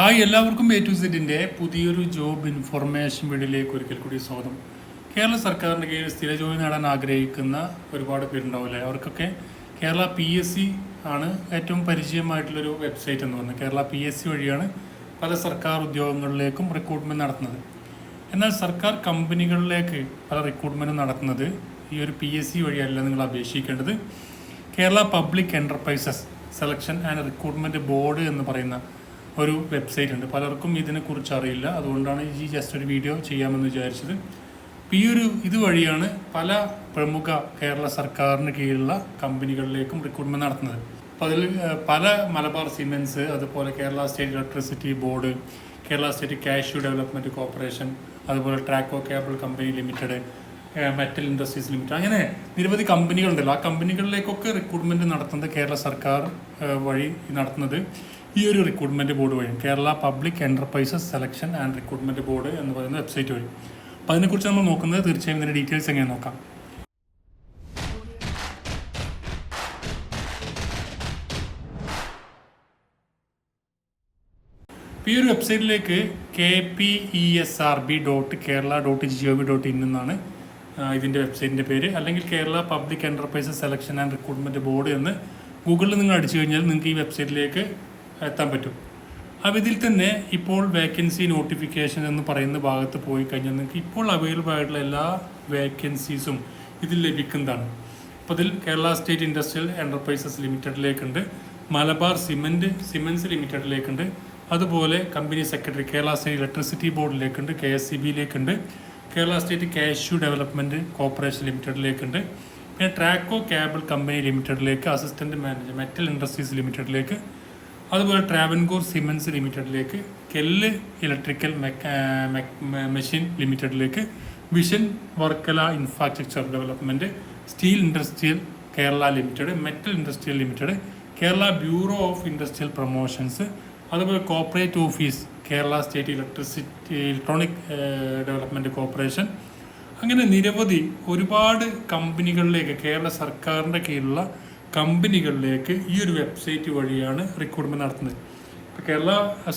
Hi എല്ലാവർക്കും A to സെറ്റിന്റെ പുതിയൊരു ജോബ് ഇൻഫർമേഷൻ വീഡിയോയിലേക്ക് ഒരിക്കൽ കൂടി സ്വാഗതം. കേരള സർക്കാരിന്റെ കീഴിൽ സ്ഥിര ജോലി നേടാൻ ആഗ്രഹിക്കുന്ന ഒരുപാട് പേരുണ്ടാവില്ലേ? അവർക്കൊക്കെ കേരള പി എസ് സി ആണ് ഏറ്റവും പരിചയമായിട്ടുള്ളൊരു വെബ്സൈറ്റ് എന്ന് പറയുന്നത്. കേരള പി എസ് സി വഴിയാണ് പല സർക്കാർ ഉദ്യോഗങ്ങളിലേക്കും റിക്രൂട്ട്മെന്റ് നടത്തുന്നത്. എന്നാൽ സർക്കാർ കമ്പനികളിലേക്ക് പല റിക്രൂട്ട്മെന്റും നടത്തുന്നത് ഈ ഒരു പി എസ് സി വഴിയല്ല നിങ്ങൾ അപേക്ഷിക്കേണ്ടത്. Kerala public enterprises selection and recruitment board എന്ന് പറയുന്ന ഒരു വെബ്സൈറ്റ് ഉണ്ട്. പലർക്കും ഇതിനെക്കുറിച്ച് അറിയില്ല. അതുകൊണ്ടാണ് ഈ ജസ്റ്റ് ഒരു വീഡിയോ ചെയ്യാമെന്ന് വിചാരിച്ചത്. ഈ ഒരു ഇതുവഴിയാണ് പല പ്രമുഖ കേരള സർക്കാരിന് കീഴിലുള്ള കമ്പനികളിലേക്കും റിക്രൂട്ട്മെന്റ് നടത്തുന്നത്. അപ്പോൾ അതിൽ പല മലബാർ സിമെൻസ് അതുപോലെ Kerala state electricity board Kerala state cashew development corporation അതുപോലെ Traco cable company limited metal industries limited അങ്ങനെ നിരവധി കമ്പനികളുണ്ടല്ലോ. ആ കമ്പനികളിലേക്കൊക്കെ റിക്രൂട്ട്മെന്റ് നടത്തുന്നത് കേരള സർക്കാർ വഴി നടത്തുന്നത്. ഈ ഒരു റിക്രൂട്ട്മെന്റ് ബോർഡ് വഴി Kerala public enterprises selection and recruitment board എന്ന് പറയുന്ന വെബ്സൈറ്റ് വഴി. അപ്പോൾ അതിനെക്കുറിച്ച് നമ്മൾ നോക്കുന്നത് തീർച്ചയായും ഇതിന്റെ ഡീറ്റെയിൽസ് എങ്ങനെ നോക്കാം. ഈ ഒരു വെബ്സൈറ്റിലേക്ക് K P E S R B dot Kerala dot G O V dot in എന്നാണ് ഇതിന്റെ വെബ്സൈറ്റിന്റെ പേര്. അല്ലെങ്കിൽ Kerala public enterprises selection and recruitment board എന്ന് ഗൂഗിളിൽ നിങ്ങൾ അടിച്ചു കഴിഞ്ഞാൽ നിങ്ങൾക്ക് ഈ വെബ്സൈറ്റിലേക്ക് എത്താൻ പറ്റും. അപ്പോൾ ഇതിൽ തന്നെ ഇപ്പോൾ വേക്കൻസി നോട്ടിഫിക്കേഷൻ എന്ന് പറയുന്ന ഭാഗത്ത് പോയി കഴിഞ്ഞാൽ നിങ്ങൾക്ക് ഇപ്പോൾ അവൈലബിൾ ആയിട്ടുള്ള എല്ലാ വേക്കൻസീസും ഇതിൽ ലഭിക്കുന്നതാണ്. അപ്പോൾ ഇതിൽ കേരള സ്റ്റേറ്റ് ഇൻഡസ്ട്രിയൽ എന്റർപ്രൈസസ് ലിമിറ്റഡിലേക്കുണ്ട്. മലബാർ സിമെന്റ് സിമെൻസ് ലിമിറ്റഡിലേക്കുണ്ട്. അതുപോലെ company secretary Kerala state electricity ബോർഡിലേക്കുണ്ട് K S C ബിയിലേക്കുണ്ട്. Kerala state cashew development corporation ലിമിറ്റഡിലേക്കുണ്ട്. പിന്നെ ട്രാക്കോ കേബിൾ കമ്പനി ലിമിറ്റഡിലേക്ക് അസിസ്റ്റന്റ് മാനേജർ മെറ്റൽ ഇൻഡസ്ട്രീസ് ലിമിറ്റഡിലേക്ക് അതുപോലെ ട്രാവൻകൂർ സിമൻസ് ലിമിറ്റഡിലേക്ക് കെല്ല് ഇലക്ട്രിക്കൽ മെഷീൻ ലിമിറ്റഡിലേക്ക് vision Varkala infrastructure development steel industrial Kerala limited metal industrial limited Kerala bureau of industrial promotions അതുപോലെ corporate office Kerala state electricity electronic development corporation അങ്ങനെ നിരവധി ഒരുപാട് കമ്പനികളിലേക്ക് കേരള സർക്കാരിന്റെ കീഴിലുള്ള കമ്പനികളിലേക്ക് ഈ ഒരു വെബ്സൈറ്റ് വഴിയാണ് റിക്രൂട്ട്മെന്റ് നടത്തുന്നത്. ഇപ്പോൾ കേരള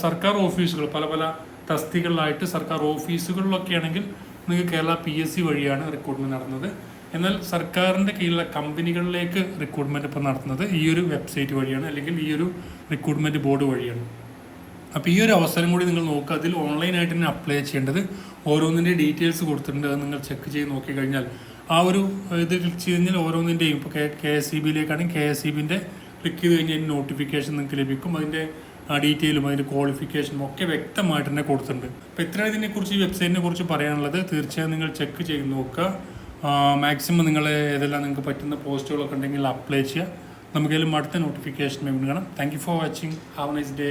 സർക്കാർ ഓഫീസുകൾ പല പല തസ്തികളിലായിട്ട് സർക്കാർ ഓഫീസുകളിലൊക്കെ ആണെങ്കിൽ നിങ്ങൾക്ക് കേരള പി എസ് സി വഴിയാണ് റിക്രൂട്ട്മെന്റ് നടന്നത് എന്നാൽ സർക്കാരിന്റെ കീഴിലുള്ള കമ്പനികളിലേക്ക് റിക്രൂട്ട്മെന്റ് ഇപ്പോൾ നടത്തുന്നത് ഈ ഒരു വെബ്സൈറ്റ് വഴിയാണ് അല്ലെങ്കിൽ ഈ ഒരു റിക്രൂട്ട്മെന്റ് ബോർഡ് വഴിയാണ്. അപ്പോൾ ഈ ഒരു അവസരം കൂടി നിങ്ങൾ നോക്കുക. അതിൽ ഓൺലൈനായിട്ട് തന്നെ അപ്ലൈ ചെയ്യേണ്ടത് ഓരോന്നിന്റെ ഡീറ്റെയിൽസ് കൊടുത്തിട്ടുണ്ട്. അത് നിങ്ങൾ ചെക്ക് ചെയ്ത് നോക്കിക്കഴിഞ്ഞാൽ ആ ഒരു ഇത് ക്ലിക്ക് ചെയ്ത് കഴിഞ്ഞാൽ ഓരോന്നിന്റെയും ഇപ്പോൾ കെ എസ് സി ബിയിലേക്കാണെങ്കിൽ കെ എസ് സി ബിന്റെ ക്ലിക്ക് ചെയ്ത് കഴിഞ്ഞാൽ നോട്ടിഫിക്കേഷൻ നിങ്ങൾക്ക് ലഭിക്കും. അതിന്റെ ആ ഡീറ്റെയിലും അതിന്റെ ക്വാളിഫിക്കേഷനും ഒക്കെ വ്യക്തമായിട്ട് തന്നെ കൊടുത്തിട്ടുണ്ട്. അപ്പോൾ ഇത്രയാണ് ഇതിനെക്കുറിച്ച് ഈ വെബ്സൈറ്റിനെ കുറിച്ച് പറയാനുള്ളത്. തീർച്ചയായും നിങ്ങൾ ചെക്ക് ചെയ്ത് നോക്കുക. മാക്സിമം നിങ്ങൾ ഏതെല്ലാം നിങ്ങൾക്ക് പറ്റുന്ന പോസ്റ്റുകളൊക്കെ ഉണ്ടെങ്കിൽ അപ്ലൈ ചെയ്യുക. നമുക്കേലും അടുത്ത നോട്ടിഫിക്കേഷൻ വേണം thank you for watching have nice day